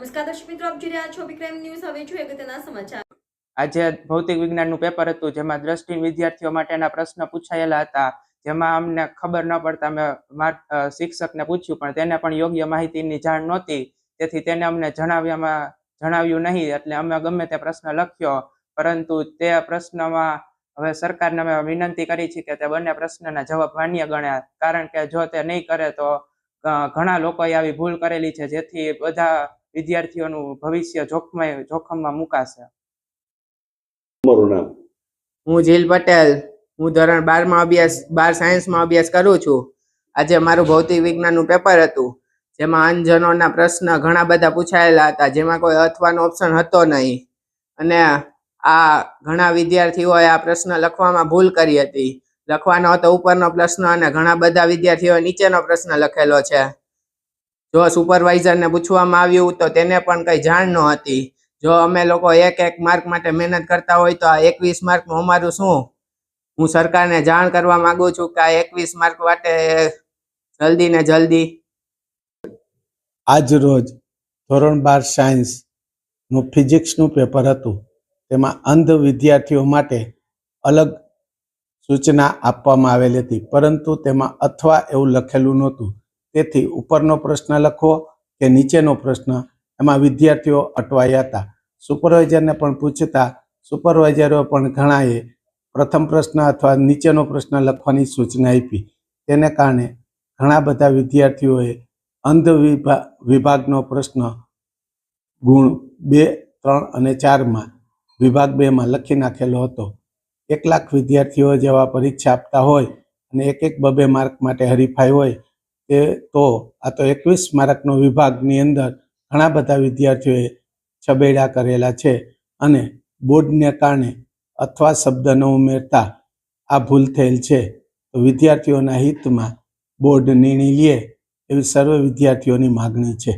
નમસ્કાર દર્શક મિત્રો, આપ જોઈ રહ્યા છો વિક્રમ ન્યૂઝ. હવે જોઈએ અગત્યના સમાચાર. આજે ભૌતિક વિજ્ઞાનનું પેપર હતું જેમાં દ્રષ્ટિહીન વિદ્યાર્થીઓ માટેના પ્રશ્ન પૂછાયેલા હતા. જેમાં અમને ખબર ન પડતા અમે શિક્ષકને પૂછ્યું, પણ તેને પણ યોગ્ય માહિતીની જાણ નહોતી. તેથી તેને અમને જણાવ્યામાં જણાવ્યું નહીં, એટલે અમે ગમે તે પ્રશ્ન લખ્યો. પરંતુ તે પ્રશ્નમાં હવે સરકારને અમે વિનંતી કરી છે કે તે બંને પ્રશ્નના જવાબ માન્ય ગણ્યા. કારણ કે જો તે નહીં કરે તો ઘણા લોકોએ આવી ભૂલ કરેલી છે. જેથી બધા વિદ્યાર્થીઓનું ભવિષ્ય જોખમાય જોખમમાં મુકાશે. મારું નામ? હું જીલ પટેલ. હું ધોરણ બારમાં અભ્યાસ બાર સાયન્સમાં અભ્યાસ કરું છું. આજે મારું ભૌતિક વિજ્ઞાનનું પેપર હતું જેમાં અંજનોના પ્રશ્ન ઘણા બધા પૂછાયેલા હતા જેમાં કોઈ અથવાનો ઓપ્શન હતો નહીં. અને આ ઘણા વિદ્યાર્થીઓએ આ પ્રશ્ન લખવામાં ભૂલ કરી હતી. લખવાનો હતો ઉપરનો પ્રશ્ન અને ઘણા બધા વિદ્યાર્થીઓએ નીચેનો પ્રશ્ન લખેલો છે. જો સુપરવાઇઝરને પૂછવામાં આવ્યું તો તેને પણ કંઈ જાણ ન હતી. જો અમે લોકો એક એક માર્ક માટે મહેનત કરતા હોય તો આ એકવીસ માર્કનું અમારું શું? હું સરકારને જાણ કરવા માંગુ છું કે આ એકવીસ માર્ક માટે જલ્દી ને જલ્દી. આજ રોજ ધોરણ બાર સાયન્સનું ફિઝિક્સનું પેપર હતું. તેમાં અંધ વિદ્યાર્થીઓ માટે અલગ સૂચના આપવામાં આવેલી હતી. પરંતુ તેમાં અથવા એવું લખેલું નહોતું. તેથી ઉપરનો પ્રશ્ન લખવો કે નીચેનો પ્રશ્ન? એમાં વિદ્યાર્થીઓ અટવાયા હતા. સુપરવાઇઝરને પણ પૂછતા સુપરવાઇઝરો પણ ઘણાએ પ્રથમ પ્રશ્ન અથવા નીચેનો પ્રશ્ન લખવાની સૂચના આપી. તેને કારણે ઘણા બધા વિદ્યાર્થીઓએ અંધ વિભા વિભાગનો પ્રશ્ન ગુણ બે, ત્રણ અને ચારમાં વિભાગ બેમાં લખી નાખેલો હતો. એક લાખ વિદ્યાર્થીઓ જેવા પરીક્ષા આપતા હોય અને એક એક બબે માર્ક માટે હરીફાઈ હોય તે તો આ તો એકવીસ માર્કનો વિભાગની અંદર ઘણા બધા વિદ્યાર્થીઓએ છબેડા કરેલા છે અને બોર્ડને કારણે અથવા શબ્દ ન ઉમેરતા આ ભૂલ થયેલ છે. તો વિદ્યાર્થીઓના હિતમાં બોર્ડ નિર્ણય લે એવી સર્વ વિદ્યાર્થીઓની માગણી છે.